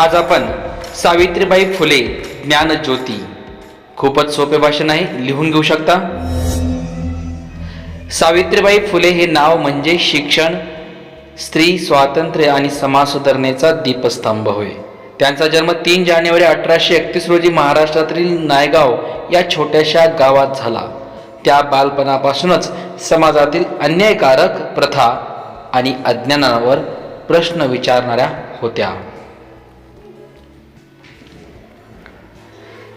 आज आपण सावित्रीबाई फुले ज्ञानज्योती. खूपच सोपे भाषण आहे लिहून घेऊ शकता? सावित्रीबाई फुले हे नाव म्हणजे शिक्षण स्त्री स्वातंत्र्य आणि समाज सुधारणेचा दीपस्तंभ होय. त्यांचा जन्म तीन जानेवारी अठराशे एकतीस रोजी महाराष्ट्रातील नायगाव या छोट्याशा गावात झाला. त्या बालपणापासूनच समाजातील अन्यायकारक प्रथा आणि अज्ञानावर प्रश्न विचारणाऱ्या होत्या.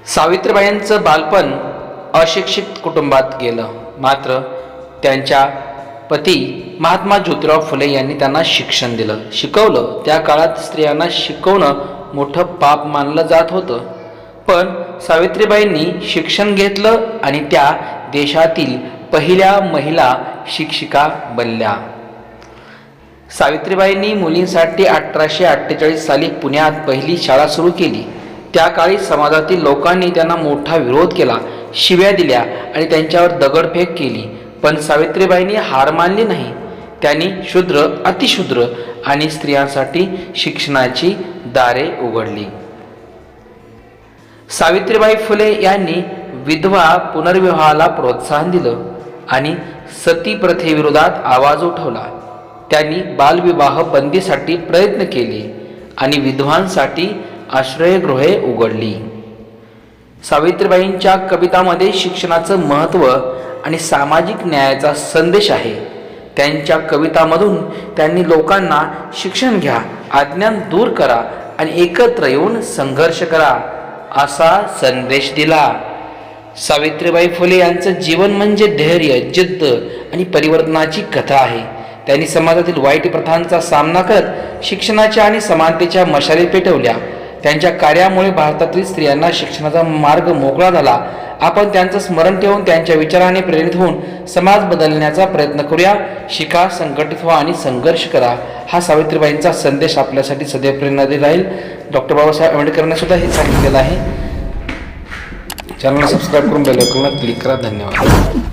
सावित्रीबाईंचं बालपण अशिक्षित कुटुंबात गेलं. मात्र त्यांच्या पती महात्मा ज्योतिराव फुले यांनी त्यांना शिक्षण दिलं. शिकवलं. त्या काळात स्त्रियांना शिकवणं मोठं पाप मानलं जात होतं. पण सावित्रीबाईंनी शिक्षण घेतलं आणि त्या देशातील पहिल्या महिला शिक्षिका बनल्या. सावित्रीबाईंनी मुलींसाठी अठराशे अठ्ठेचाळीस साली पुण्यात पहिली शाळा सुरू केली. त्या काळी समाजातील लोकांनी त्यांना मोठा विरोध केला शिव्या दिल्या आणि त्यांच्यावर दगडफेक केली. पण सावित्रीबाईंनी हार मानली नाही. त्यांनी शूद्र अतिशूद्र आणि स्त्रियांसाठी शिक्षणाची दारे उघडली. सावित्रीबाई फुले यांनी विधवा पुनर्विवाहाला प्रोत्साहन दिलं आणि सती प्रथेविरोधात आवाज उठवला. त्यांनी बालविवाह बंदीसाठी प्रयत्न केले आणि विधवांसाठी आश्रयगृहे उघडली. सावित्रीबाईंच्या कवितामध्ये शिक्षणाचं महत्त्व आणि सामाजिक न्यायाचा संदेश आहे. त्यांच्या कवितामधून त्यांनी लोकांना शिक्षण घ्या अज्ञान दूर करा आणि एकत्र येऊन संघर्ष करा असा संदेश दिला. सावित्रीबाई फुले यांचं जीवन म्हणजे धैर्य जिद्द आणि परिवर्तनाची कथा आहे. त्यांनी समाजातील वाईट प्रथांचा सामना करत शिक्षणाच्या आणि समानतेच्या मशाली पेटवल्या. त्यांच्या कार्यामुळे भारतातील स्त्रियांना शिक्षणाचा मार्ग मोकळा झाला. आपण त्यांचं स्मरण ठेवून त्यांच्या विचाराने प्रेरित होऊन समाज बदलण्याचा प्रयत्न करूया. शिका संघटित व्हा आणि संघर्ष करा. हा सावित्रीबाईंचा संदेश आपल्यासाठी सदैव प्रेरणादायी राहील. डॉक्टर बाबासाहेब आंबेडकरांनी सुद्धा हे सांगितलेलं आहे. चॅनलला सबस्क्राईब करून बेल आयकॉनला क्लिक करा. धन्यवाद.